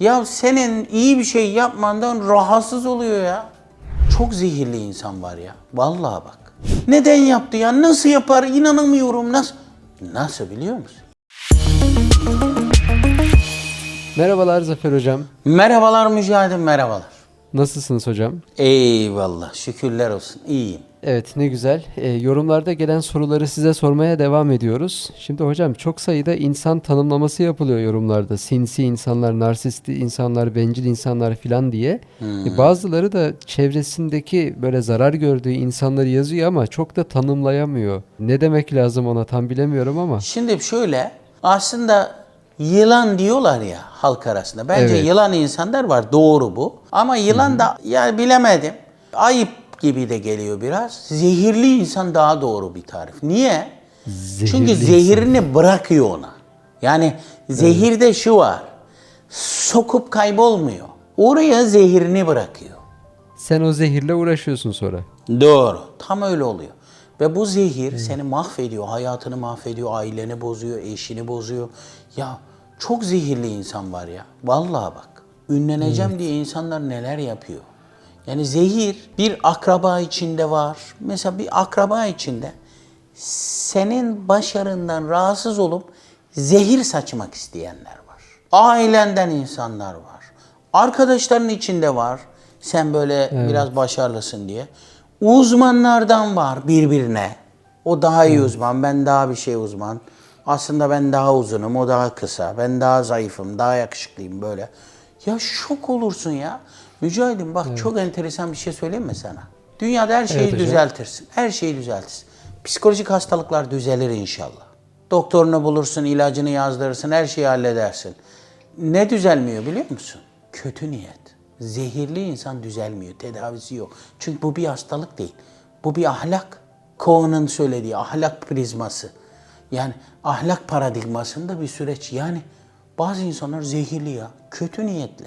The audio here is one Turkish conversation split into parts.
Ya senin iyi bir şey yapmandan rahatsız oluyor ya. Çok zehirli insan var ya. Vallahi bak. Neden yaptı ya? Nasıl yapar? İnanamıyorum. Nasıl? Nasıl biliyor musun? Merhabalar Zafer Hocam. Merhabalar Mücahidim, merhabalar. Nasılsınız hocam? Eyvallah, şükürler olsun. İyiyim. Evet ne güzel. Ee, yorumlarda gelen soruları size sormaya devam ediyoruz. Şimdi hocam çok sayıda insan tanımlaması yapılıyor yorumlarda. Sinsi insanlar, narsistli insanlar, bencil insanlar filan diye. E, bazıları da çevresindeki böyle zarar gördüğü insanları yazıyor ama çok da tanımlayamıyor. Ne demek lazım ona tam bilemiyorum ama. Şimdi şöyle, aslında yılan diyorlar ya halk arasında. Bence Evet. yılan insanlar var, doğru bu. Ama yılan da ya bilemedim. Ayıp gibi de geliyor biraz. Zehirli insan daha doğru bir tarif. Niye? Çünkü Zehirli zehirini bırakıyor ona. Yani zehirde şu var. Sokup kaybolmuyor. Oraya zehirini bırakıyor. Sen o zehirle uğraşıyorsun sonra. Doğru. Tam öyle oluyor. Ve bu zehir seni mahvediyor, hayatını mahvediyor, aileni bozuyor, eşini bozuyor. Ya çok zehirli insan var ya. Vallahi bak. Ünleneceğim diye insanlar neler yapıyor. Yani zehir bir akraba içinde var. Mesela bir akraba içinde senin başarından rahatsız olup zehir saçmak isteyenler var. Ailenden insanlar var. Arkadaşların içinde var. Sen böyle biraz başarılısın diye. Uzmanlardan var birbirine. O daha iyi uzman, ben daha bir şey uzman. Aslında ben daha uzunum, o daha kısa. Ben daha zayıfım, daha yakışıklıyım böyle. Ya şok olursun ya. Mücahidim bak çok enteresan bir şey söyleyeyim mi sana? Dünyada her şeyi Evet hocam. düzeltirsin. Her şeyi düzeltirsin. Psikolojik hastalıklar düzelir inşallah. Doktorunu bulursun, ilacını yazdırırsın, her şeyi halledersin. Ne düzelmiyor biliyor musun? Kötü niyet. Zehirli insan düzelmiyor, tedavisi yok. Çünkü bu bir hastalık değil. Bu bir ahlak. Cohen'ın söylediği ahlak prizması. Yani ahlak paradigmasında bir süreç. Yani bazı insanlar zehirli ya, kötü niyetli.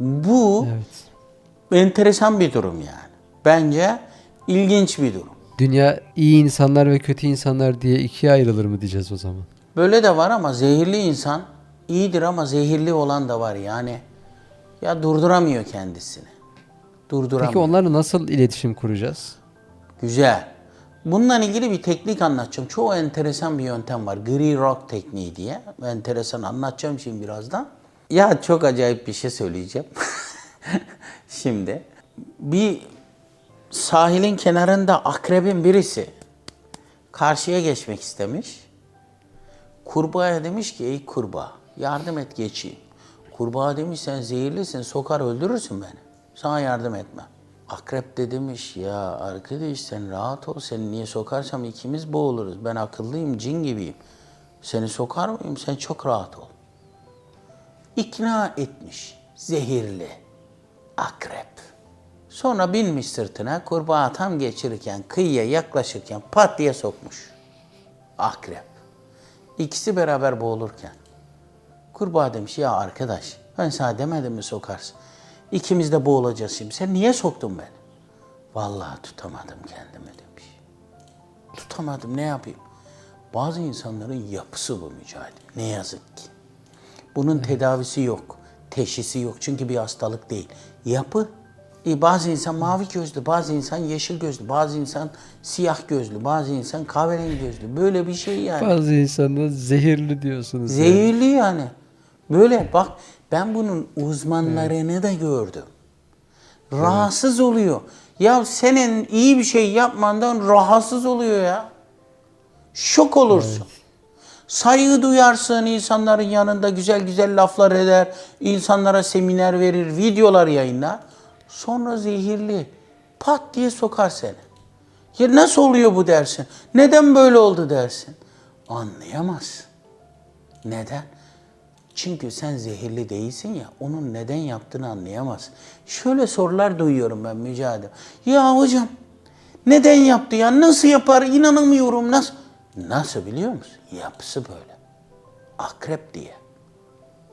Bu enteresan bir durum yani. Bence ilginç bir durum. Dünya iyi insanlar ve kötü insanlar diye ikiye ayrılır mı diyeceğiz o zaman? Böyle de var ama zehirli insan iyidir ama zehirli olan da var yani. Ya durduramıyor kendisini. Durduramıyor. Peki onlarla nasıl iletişim kuracağız? Güzel. Bununla ilgili bir teknik anlatacağım. Çok enteresan bir yöntem var. Gri rock tekniği diye. Enteresan anlatacağım şimdi birazdan. Ya çok acayip bir şey söyleyeceğim. şimdi bir sahilin kenarında akrebin birisi karşıya geçmek istemiş. Kurbağaya demiş ki ey kurbağa yardım et geçeyim. Kurbağa demiş sen zehirlisin sokar öldürürsün beni. Sana yardım etmem. Akrep de demiş ya arkadaş sen rahat ol seni niye sokarsam ikimiz boğuluruz. Ben akıllıyım cin gibiyim. Seni sokar mıyım sen çok rahat ol. İkna etmiş zehirli akrep. Sonra binmiş sırtına kurbağa tam geçirirken kıyıya yaklaşırken pat diye sokmuş. Akrep. İkisi beraber boğulurken. Kurbağa demiş ya arkadaş ben sana demedim mi sokarsın. İkimiz de boğulacağız şimdi. Sen niye soktun beni? Vallahi tutamadım kendimi demiş. Tutamadım ne yapayım? Bazı insanların yapısı bu mücadele. Ne yazık ki. Bunun tedavisi yok. Teşhisi yok. Çünkü bir hastalık değil. Yapı. E, bazı insan mavi gözlü, bazı insan yeşil gözlü, bazı insan siyah gözlü, bazı insan kahverengi gözlü. Böyle bir şey yani. Bazı insanlar zehirli diyorsunuz. yani. Zehirli yani. Böyle bak ben bunun uzmanlarını da gördüm. Rahatsız oluyor. Ya senin iyi bir şey yapmandan rahatsız oluyor ya. Şok olursun. Saygı duyarsın insanların yanında güzel güzel laflar eder. insanlara seminer verir, videolar yayınlar. Sonra zehirli pat diye sokar seni. Ya nasıl oluyor bu dersin? Neden böyle oldu dersin? Anlayamazsın. Neden? Çünkü sen zehirli değilsin ya, onun neden yaptığını anlayamaz. Şöyle sorular duyuyorum ben mücadele. Ya hocam, neden yaptı ya? Nasıl yapar? İnanamıyorum. Nasıl? Nasıl biliyor musun? Yapısı böyle. Akrep diye.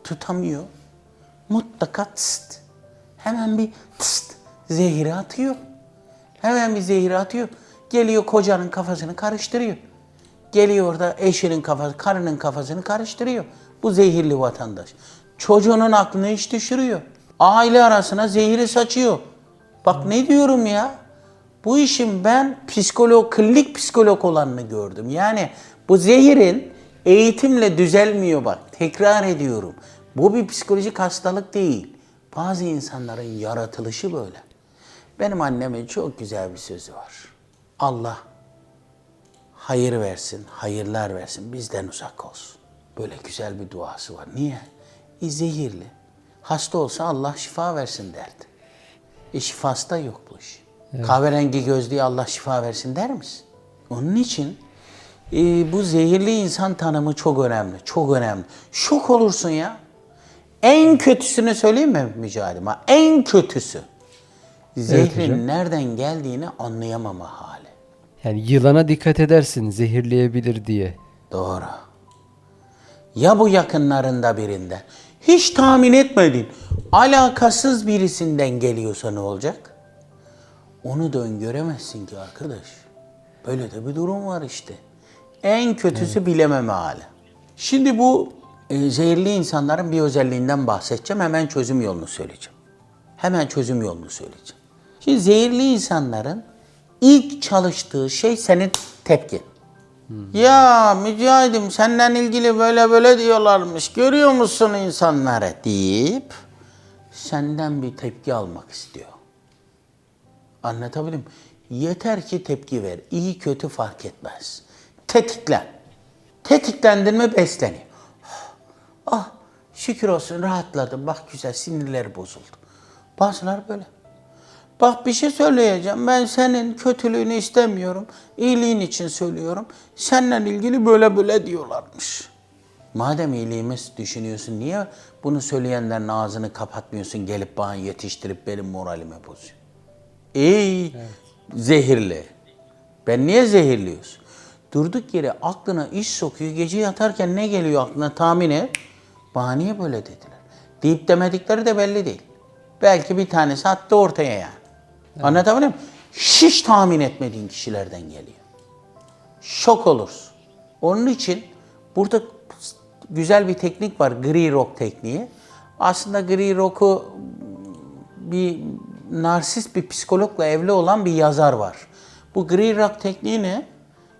Tutamıyor. Mutlaka tıst. Hemen bir tıst. Zehri atıyor. Hemen bir zehri atıyor. Geliyor kocanın kafasını karıştırıyor. Geliyor orada eşinin kafası, karının kafasını karıştırıyor. Bu zehirli vatandaş. Çocuğunun aklını iş düşürüyor. Aile arasına zehiri saçıyor. Bak ne diyorum ya. Bu işin ben psikolog, klinik psikolog olanını gördüm. Yani bu zehirin eğitimle düzelmiyor bak. Tekrar ediyorum. Bu bir psikolojik hastalık değil. Bazı insanların yaratılışı böyle. Benim annemin çok güzel bir sözü var. Allah hayır versin, hayırlar versin, bizden uzak olsun. Böyle güzel bir duası var. Niye? E zehirli. Hasta olsa Allah şifa versin derdi. E şifası da yok bu iş. Kahverengi gözlüğe Allah şifa versin der misin? Onun için e, bu zehirli insan tanımı çok önemli. Çok önemli. Şok olursun ya. En kötüsünü söyleyeyim mi Mücahidim? ha? En kötüsü. Zehrin hocam. nereden geldiğini anlayamama hali. Yani yılana dikkat edersin zehirleyebilir diye. Doğru. Ya bu yakınlarında birinde hiç tahmin etmedin alakasız birisinden geliyorsa ne olacak? Onu da öngöremezsin ki arkadaş. Böyle de bir durum var işte. En kötüsü bilememe hali. Şimdi bu e, zehirli insanların bir özelliğinden bahsedeceğim. Hemen çözüm yolunu söyleyeceğim. Hemen çözüm yolunu söyleyeceğim. Şimdi zehirli insanların ilk çalıştığı şey senin tepkin. Ya mücahidim senden ilgili böyle böyle diyorlarmış. Görüyor musun insanları deyip senden bir tepki almak istiyor. Anlatabildim. Yeter ki tepki ver. İyi kötü fark etmez. Tetiklen. Tetiklendin mi besleniyor. Ah şükür olsun rahatladım. Bak güzel sinirleri bozuldu. Bazılar böyle. Bak bir şey söyleyeceğim. Ben senin kötülüğünü istemiyorum. İyiliğin için söylüyorum. Seninle ilgili böyle böyle diyorlarmış. Madem iyiliğimiz düşünüyorsun niye bunu söyleyenlerin ağzını kapatmıyorsun gelip bana yetiştirip benim moralimi bozuyor? Ey zehirli. Ben niye zehirliyorsun? Durduk yere aklına iş sokuyor. Gece yatarken ne geliyor aklına tahmin et. Bana niye böyle dediler? Deyip demedikleri de belli değil. Belki bir tanesi attı ortaya yani. Anlatabildim mi? Hiç tahmin etmediğin kişilerden geliyor. Şok olursun. Onun için burada güzel bir teknik var. Gri rock tekniği. Aslında gri rock'u bir narsist bir psikologla evli olan bir yazar var. Bu gri rock tekniğini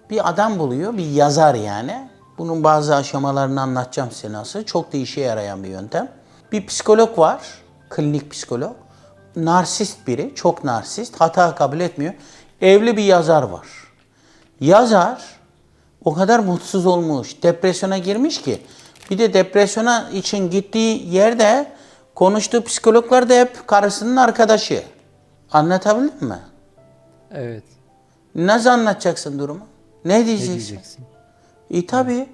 bir adam buluyor, bir yazar yani. Bunun bazı aşamalarını anlatacağım size nasıl. Çok da işe yarayan bir yöntem. Bir psikolog var, klinik psikolog. Narsist biri, çok narsist, hata kabul etmiyor. Evli bir yazar var. Yazar o kadar mutsuz olmuş, depresyona girmiş ki bir de depresyona için gittiği yerde konuştuğu psikologlar da hep karısının arkadaşı. Anlatabildim mi? Evet. Nasıl anlatacaksın durumu? Ne diyeceksin? diyeceksin? E tabi.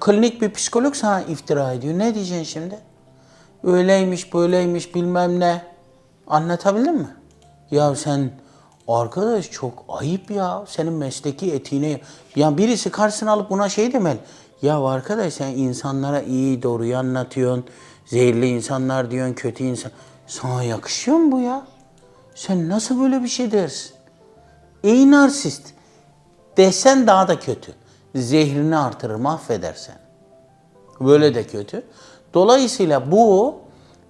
Klinik bir psikolog sana iftira ediyor. Ne diyeceksin şimdi? Öyleymiş, böyleymiş, bilmem ne. Anlatabildim mi? Ya sen arkadaş çok ayıp ya. Senin mesleki etiğine. Ya birisi karşısına alıp buna şey demeli. Ya arkadaş sen insanlara iyi doğruyu anlatıyorsun. Zehirli insanlar diyorsun, kötü insan. Sana yakışıyor mu bu ya? Sen nasıl böyle bir şey dersin? Ey narsist. Desen daha da kötü. Zehrini artırır, mahveder seni. Böyle de kötü. Dolayısıyla bu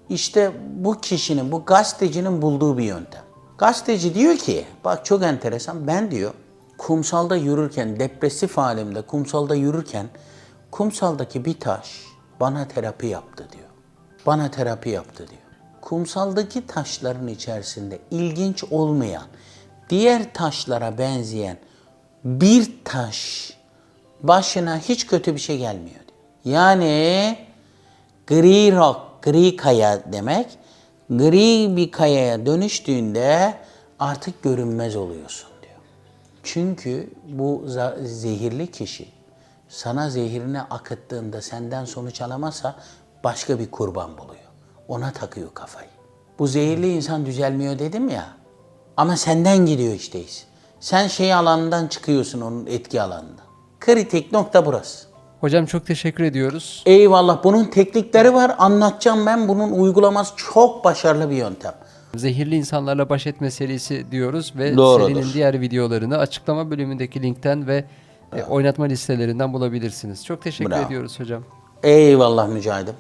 işte bu kişinin, bu gazetecinin bulduğu bir yöntem. Gazeteci diyor ki, bak çok enteresan, ben diyor kumsalda yürürken, depresif halimde kumsalda yürürken kumsaldaki bir taş bana terapi yaptı diyor. Bana terapi yaptı diyor. Kumsaldaki taşların içerisinde ilginç olmayan, diğer taşlara benzeyen bir taş başına hiç kötü bir şey gelmiyor diyor. Yani gri rock, gri kaya demek. Gri bir kayaya dönüştüğünde artık görünmez oluyorsun diyor. Çünkü bu zehirli kişi sana zehirini akıttığında senden sonuç alamazsa başka bir kurban buluyor. Ona takıyor kafayı. Bu zehirli insan düzelmiyor dedim ya. Ama senden gidiyor işte iş. Sen şey alanından çıkıyorsun onun etki alanından. Kritik nokta burası. Hocam çok teşekkür ediyoruz. Eyvallah bunun teknikleri var anlatacağım ben. Bunun uygulaması çok başarılı bir yöntem. Zehirli insanlarla baş etme serisi diyoruz ve Doğrudur. serinin diğer videolarını açıklama bölümündeki linkten ve e, oynatma listelerinden bulabilirsiniz. Çok teşekkür Bravo. ediyoruz hocam. Eyvallah mücahidim.